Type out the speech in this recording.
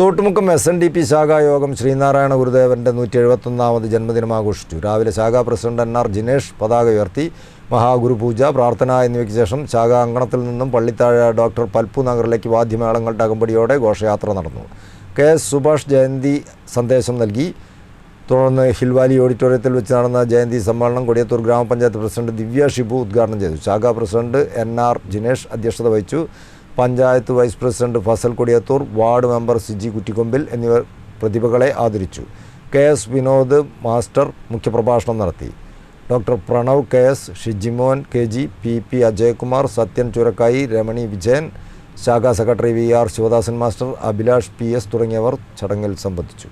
Thottumukkam S N D P ശാഖായോഗം Sreenarayana ഗുരുദേവന്റെ നൂറ്റി എഴുപത്തൊന്നാമത് ജന്മദിനം ആഘോഷിച്ചു. രാവിലെ ശാഖാ പ്രസിഡന്റ് എൻ ആർ ജിനേഷ് പതാക ഉയർത്തി മഹാഗുരുപൂജ പ്രാർത്ഥന എന്നിവയ്ക്ക് ശേഷം ശാഖാ അങ്കണത്തിൽ നിന്നും പള്ളിത്താഴ ഡോക്ടർ പൽപ്പു നഗറിലേക്ക് വാദ്യമേളങ്ങളുടെ അകമ്പടിയോടെ ഘോഷയാത്ര നടന്നു. കെ എസ് സുഭാഷ് ജയന്തി സന്ദേശം നൽകി. തുടർന്ന് ഹിൽവാലി ഓഡിറ്റോറിയത്തിൽ വെച്ച് നടന്ന ജയന്തി സമ്മേളനം കൊടിയത്തൂർ ഗ്രാമപഞ്ചായത്ത് പ്രസിഡന്റ് ദിവ്യ ഷിബു ഉദ്ഘാടനം ചെയ്തു. ശാഖാ പ്രസിഡന്റ് എൻ ആർ ജിനേഷ് അധ്യക്ഷത വഹിച്ചു. Panchayat vice president Fasal Kodiyathur ward member Siji Kuttikkombil എന്നിവർ പ്രതിഭകളെ ആദരിച്ചു. കെ എസ് വിനോദ് മാസ്റ്റർ മുഖ്യപ്രഭാഷണം നടത്തി. Doctor Pranav K S Shijimon K G P P Ajayakumar Sathyan Churakkayi Ramani Vijayan ശാഖാ secretary V R Sivadasan master Abhilash P S തുടങ്ങിയവർ ചടങ്ങിൽ സംബന്ധിച്ചു.